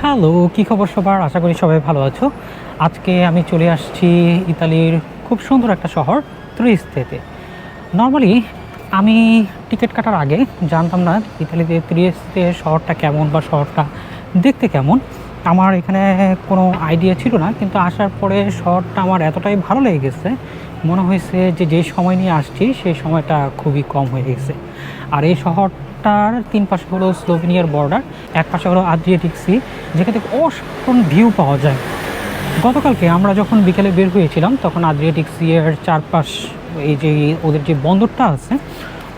Hello কি খবর সবার? আশা করি সবাই ভালো আছো। আজকে আমি চলে আসছি ইতালির খুব সুন্দর একটা শহর, ত্রিস্তেতে। নর্মালি আমি টিকিট কাটার আগে জানতাম না ইতালিতে ত্রিস্তে শহরটা কেমন বা শহরটা দেখতে কেমন। আমার এখানে কোনো আইডিয়া ছিল না, কিন্তু আসার পরে শহরটা আমার এতটাই ভালো লেগে গেছে, মনে হয়েছে যে যে সময় নিয়ে আসছি সেই সময়টা খুবই কম হয়ে গেছে। আর এই শহরটার তিন পাশে হলো স্লোভেনিয়ার বর্ডার এক পাশে হলো আদ্রিয়াটিক সি যেখান থেকে অসাধারণ ভিউ পাওয়া যায়। গতকালকে আমরা যখন বিকেলে বের হয়েছিলাম, তখন আদ্রিয়াটিক সি এর চারপাশ, এই যে ওদের যে বন্দরটা আছে,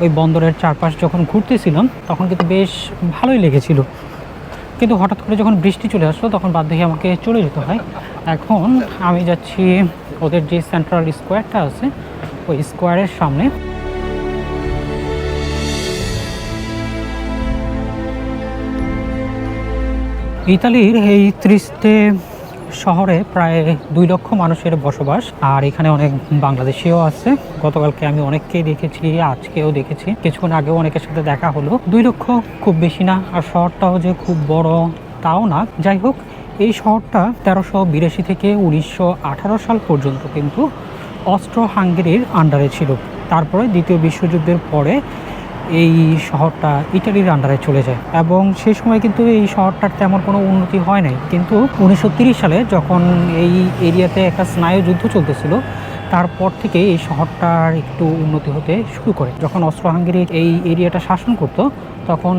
ওই বন্দরের চারপাশ যখন ঘুরতেছিলাম, তখন কিন্তু বেশ ভালোই লেগেছিল। কিন্তু হঠাৎ করে যখন বৃষ্টি চলে আসলো, তখন বাধ্য হয়ে আমাকে চলে যেতে হয়। এখন আমি যাচ্ছি ওদের যে সেন্ট্রাল স্কোয়ারটা আছে, ওই স্কোয়ারের সামনে। ইতালির এই ত্রিস্তে শহরে প্রায় দুই লক্ষ মানুষের বসবাস, আর এখানে অনেক বাংলাদেশিও আছে। গতকালকে আমি অনেককেই দেখেছি, আজকেও দেখেছি। কিছুক্ষণ আগেও অনেকের সাথে দেখা হলো। দুই লক্ষ খুব বেশি না, আর শহরটাও যে খুব বড় তাও না। যাই হোক, এই শহরটা তেরোশো বিরাশি থেকে উনিশশো আঠারো সাল পর্যন্ত কিন্তু অস্ট্রো হাঙ্গেরির আন্ডারে ছিল। তারপরে দ্বিতীয় বিশ্বযুদ্ধের পরে এই শহরটা ইটালির আন্ডারে চলে যায়। এবং সেই সময় কিন্তু এই শহরটার তেমন কোনো উন্নতি হয় নাই। কিন্তু উনিশশো সালে যখন এই এরিয়াতে একটা স্নায়ু যুদ্ধ চলতেছিল তারপর থেকে এই শহরটার একটু উন্নতি হতে শুরু করে। যখন অস্ট্রো হাঙ্গেরি এই এরিয়াটা শাসন করত, তখন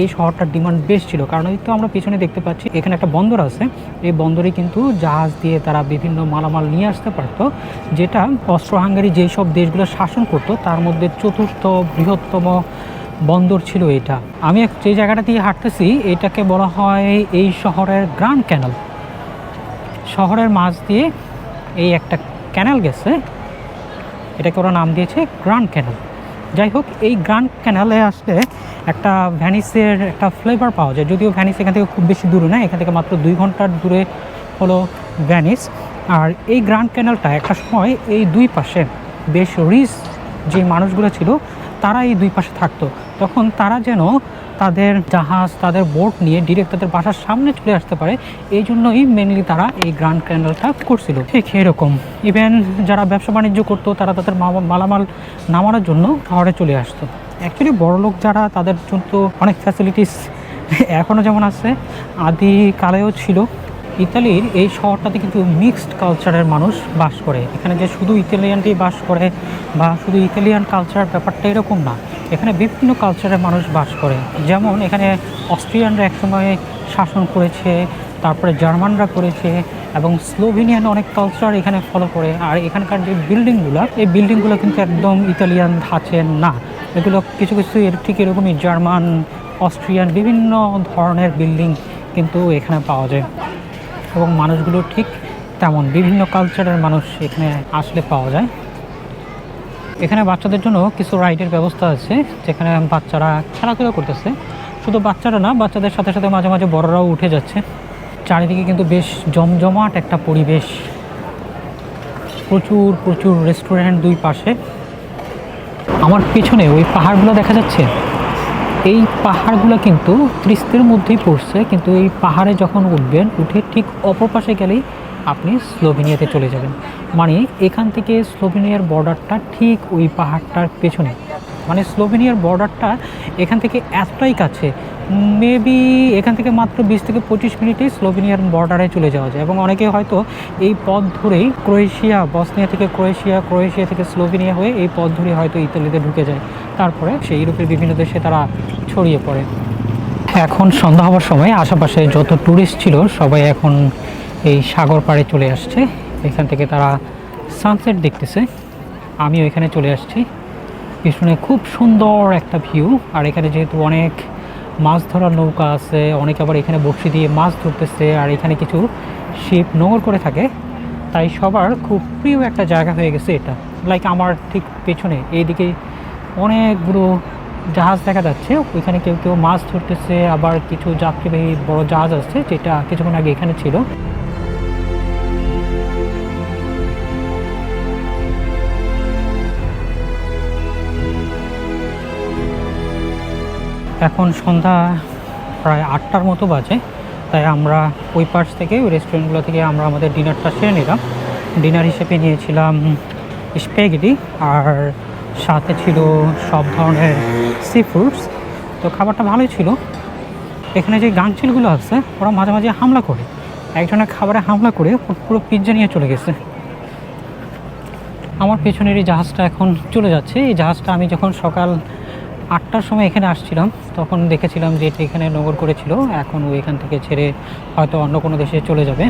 এই শহরটার ডিমান্ড বেশ ছিল। কারণ এই তো আমরা পিছনে দেখতে পাচ্ছি, এখানে একটা বন্দর আছে। এই বন্দরে কিন্তু জাহাজ দিয়ে তারা বিভিন্ন মালামাল নিয়ে আসতে পারতো, যেটা অস্ট্রো হাঙ্গেরি যেই সব দেশগুলো শাসন করত, তার মধ্যে চতুর্থ বৃহত্তম বন্দর ছিল এটা। আমি যে জায়গাটা দিয়ে হাঁটতেছি, এটাকে বলা হয় এই শহরের গ্র্যান্ড ক্যানাল। শহরের মাঝ দিয়ে এই একটা ক্যানাল গেছে। এটাকে ওরা নাম দিয়েছে গ্রান্ড ক্যানাল। যাই হোক, এই গ্রান্ড ক্যানালে আসলে একটা ভ্যানিসের একটা ফ্লেভার পাওয়া যায়। যদিও ভ্যানিস এখান থেকে খুব বেশি দূরে না, এখান থেকে মাত্র দুই ঘণ্টার দূরে হলো ভ্যানিস। আর এই গ্রান্ড ক্যানালটা একটা সময় এই দুই পাশে বেশ রিস যে মানুষগুলো ছিল তারা এই দুই পাশে থাকতো। তখন তারা যেন তাদের জাহাজ, তাদের বোট নিয়ে ডিরেক্ট তাদের বাসার সামনে চলে আসতে পারে এই জন্যই মেনলি তারা এই গ্র্যান্ড ক্যানেলটা করছিল। ঠিক এরকম। ইভেন যারা ব্যবসা বাণিজ্য করতো, তারা তাদের মালামাল নামানোর জন্য শহরে চলে আসতো। অ্যাকচুয়ালি বড়লোক যারা, তাদের জন্য অনেক ফ্যাসিলিটিস এখনও যেমন আছে, আদিকালেও ছিল। ইতালির এই শহরটাতে কিন্তু মিক্সড কালচারের মানুষ বাস করে। এখানে যে শুধু ইতালিয়ানটি বাস করে বা শুধু ইতালিয়ান কালচার ব্যাপারটা এরকম না, এখানে বিভিন্ন কালচারের মানুষ বাস করে। যেমন এখানে অস্ট্রিয়ানরা একসময় শাসন করেছে, তারপরে জার্মানরা করেছে এবং স্লোভেনিয়ান অনেক কালচার এখানে ফলো করে। আর এখানকার যে বিল্ডিংগুলো এই বিল্ডিংগুলো কিন্তু একদম ইতালিয়ান ধাঁচের না। এগুলো কিছু কিছু এর ঠিক এরকমই জার্মান, অস্ট্রিয়ান বিভিন্ন ধরনের বিল্ডিং কিন্তু এখানে পাওয়া যায়। এবং মানুষগুলো ঠিক তেমন। বিভিন্ন কালচারের মানুষ এখানে আসলে পাওয়া যায়। এখানে বাচ্চাদের জন্য কিছু রাইডের ব্যবস্থা আছে, যেখানে বাচ্চারা খেলাধুলা করতেছে। শুধু বাচ্চারা না, বাচ্চাদের সাথে সাথে মাঝে মাঝে বড়রাও উঠে যাচ্ছে। চারিদিকে কিন্তু বেশ জমজমাট একটা পরিবেশ। প্রচুর প্রচুর রেস্টুরেন্ট দুই পাশে। আমার পিছনে ওই পাহাড়গুলো দেখা যাচ্ছে? এই পাহাড়গুলো কিন্তু ত্রিস্তের মধ্যেই পড়ছে, কিন্তু এই পাহাড়ে যখন উঠবেন, উঠে ঠিক অপর পাশে গেলেই আপনি স্লোভেনিয়াতে চলে যাবেন। মানে এখান থেকে স্লোভেনিয়ার বর্ডারটা ঠিক ওই পাহাড়টার পেছনে। মানে স্লোভেনিয়ার বর্ডারটা এখান থেকে এতটাই কাছে মেবি এখান থেকে মাত্র বিশ থেকে পঁচিশ মিনিটেই স্লোভেনিয়ার বর্ডারে চলে যাওয়া যায়। এবং অনেকে হয়তো এই পথ ধরেই ক্রোয়েশিয়া, বসনিয়া থেকে ক্রোয়েশিয়া ক্রোয়েশিয়া থেকে স্লোভেনিয়া হয়ে এই পথ ধরে হয়তো ইতালিতে ঢুকে যায়। তারপরে সেই ইউরোপের বিভিন্ন দেশে তারা ছড়িয়ে পড়ে। এখন সন্ধ্যা হওয়ার সময়, আশেপাশে যত ট্যুরিস্ট ছিল সবাই এখন এই সাগর পাড়ে চলে আসছে। এখান থেকে তারা সানসেট দেখতেছে। আমিও এখানে চলে আসছি। পিছনে খুব সুন্দর একটা ভিউ আর এখানে যেহেতু অনেক মাছ ধরার নৌকা আছে, অনেকে আবার এখানে বড়শি দিয়ে মাছ ধরতেছে, আর এখানে কিছু শিপ নোঙর করে থাকে, তাই সবার খুব প্রিয় একটা জায়গা হয়ে গেছে এটা। লাইক আমার ঠিক পেছনে, এইদিকে অনেকগুলো জাহাজ দেখা যাচ্ছে, ওইখানে কেউ কেউ মাছ ধরতেছে, আবার কিছু যাত্রীবাহী বড় জাহাজ আছে, যেটা কিছুক্ষণ আগে এখানে ছিল। এখন সন্ধ্যা প্রায় আটটার মতো বাজে, তাই আমরা ওই পাশ থেকে, ওই রেস্টুরেন্টগুলো থেকে আমরা আমাদের ডিনারটা সেরে নিলাম। ডিনার হিসেবে নিয়েছিলাম স্পেগেটি আর সাথে ছিল সব ধরনের সি ফুডস তো খাবারটা ভালোই ছিল। এখানে যে গাংচিলগুলো আছে, ওরা মাঝে মাঝে হামলা করে। একজনের খাবারে হামলা করে পুরো পিৎজা নিয়ে চলে গেছে। আমার পেছনের এই জাহাজটা এখন চলে যাচ্ছে। এই জাহাজটা আমি যখন সকাল আটটার সময় এখানে আসছিলাম, তখন দেখেছিলাম যে এখানে নগর করেছিল, এখন ও এখান থেকে ছেড়ে হয়তো অন্য কোনো দেশে চলে যাবে।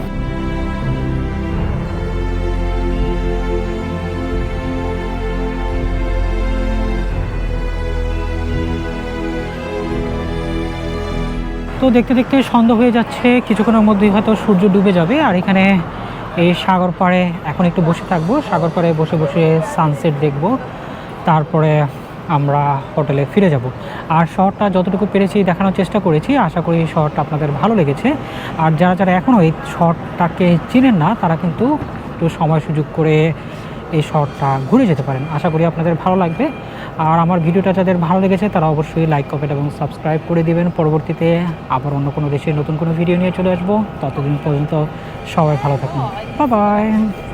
তো দেখতে দেখতে সন্ধ্যা হয়ে যাচ্ছে, কিছুক্ষণের মধ্যেই হয়তো সূর্য ডুবে যাবে, আর এখানে এই সাগর পাড়ে এখন একটু বসে থাকব, সাগর পাড়ে বসে বসে সানসেট দেখব, তারপরে আমরা হোটেলে ফিরে যাব। আর শহরটা যতটুকু পেরেছি দেখানোর চেষ্টা করেছি, আশা করি শহরটা আপনাদের ভালো লেগেছে। আর যারা যারা এখনও এই শহরটাকে চিনেন না, তারা কিন্তু একটু সময় সুযোগ করে এই শহরটা ঘুরে যেতে পারেন। আশা করি আপনাদের ভালো লাগবে। আর আমার ভিডিওটা যাদের ভালো লেগেছে, তারা অবশ্যই লাইক, কমেন্ট এবং সাবস্ক্রাইব করে দিবেন। পরবর্তীতে আবার অন্য কোনো দেশে নতুন কোনো ভিডিও নিয়ে চলে আসব। ততদিন পর্যন্ত সবাই ভালো থাকুন। বাই।